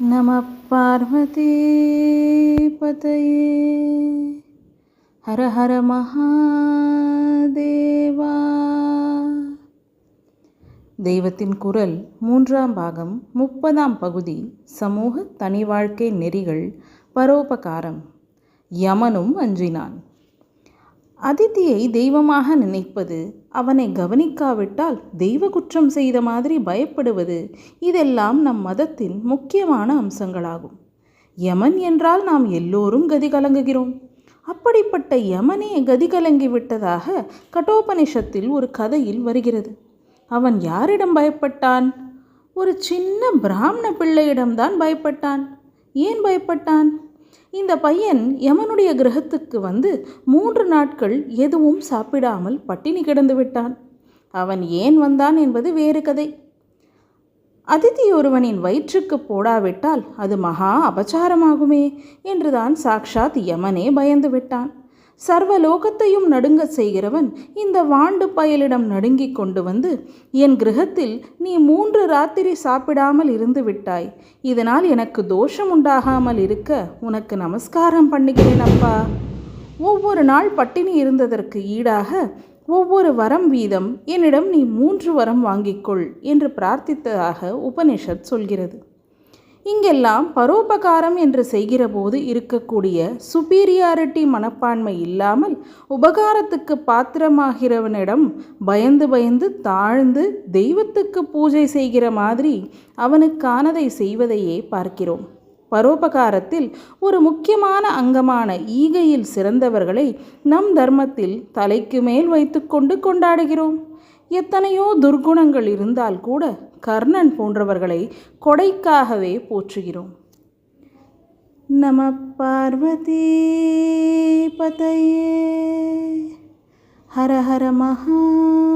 நம பார்வதி பதையே ஹர ஹர மகாதேவா தெய்வத்தின் குரல் மூன்றாம் பாகம் முப்பதாம் பகுதி சமூக தனி வாழ்க்கை நெறிகள் பரோபகாரம் யமனும் அஞ்சினான் அதித்தியை தெய்வமாக நினைப்பது அவனை கவனிக்காவிட்டால் தெய்வ குற்றம் செய்த மாதிரி பயப்படுவது இதெல்லாம் நம் மதத்தின் முக்கியமான அம்சங்களாகும். யமன் என்றால் நாம் எல்லோரும் கதி கலங்குகிறோம். அப்படிப்பட்ட யமனே கதி கலங்கி விட்டதாக கட்டோபனிஷத்தில் ஒரு கதையில் வருகிறது. அவன் யாரிடம் பயப்பட்டான்? ஒரு சின்ன பிராமண பிள்ளையிடம்தான் பயப்பட்டான். ஏன் பயப்பட்டான்? இந்த பையன் யமனுடைய கிரகத்துக்கு வந்து மூன்று நாட்கள் எதுவும் சாப்பிடாமல் பட்டினி கிடந்து விட்டான். அவன் ஏன் வந்தான் என்பது வேறு கதை. அதிதி ஒருவனின் வயிற்றுக்கு போடாவிட்டால் அது மகா அபச்சாரமாகுமே என்றுதான் சாக்ஷாத் யமனே பயந்து விட்டான். சர்வ லோகத்தையும் நடுங்க செய்கிறவன் இந்த வாண்டு பயலிடம் நடுங்கிக் கொண்டு வந்து என் கிரகத்தில் நீ மூன்று ராத்திரி சாப்பிடாமல் இருந்து விட்டாய். இதனால் எனக்கு தோஷம் உண்டாகாமல் இருக்க உனக்கு நமஸ்காரம் பண்ணுகிறேன் அப்பா. ஒவ்வொரு நாள் பட்டினி இருந்ததற்கு ஈடாக ஒவ்வொரு வரம் வீதம் என்னிடம் நீ மூன்று வரம் வாங்கிக்கொள் என்று பிரார்த்தித்ததாக உபனிஷத் சொல்கிறது. இங்கெல்லாம் பரோபகாரம் என்று செய்கிறபோது இருக்கக்கூடிய சுப்பீரியாரிட்டி மனப்பான்மை இல்லாமல் உபகாரத்துக்கு பாத்திரமாகிறவனிடம் பயந்து பயந்து தாழ்ந்து தெய்வத்துக்கு பூஜை செய்கிற மாதிரி அவனுக்கானதை செய்வதையே பார்க்கிறோம். பரோபகாரத்தில் ஒரு முக்கியமான அங்கமான ஈகையில் சிறந்தவர்களை நம் தர்மத்தில் தலைக்கு மேல் வைத்துக்கொண்டு கொண்டாடுகிறோம். எத்தனையோ துர்க்குணங்கள் இருந்தால் கூட கர்ணன் போன்றவர்களை கொடைக்காகவே போற்றுகிறோம். நம பார்வதி பதையே. ஹர ஹர மகாதேவா.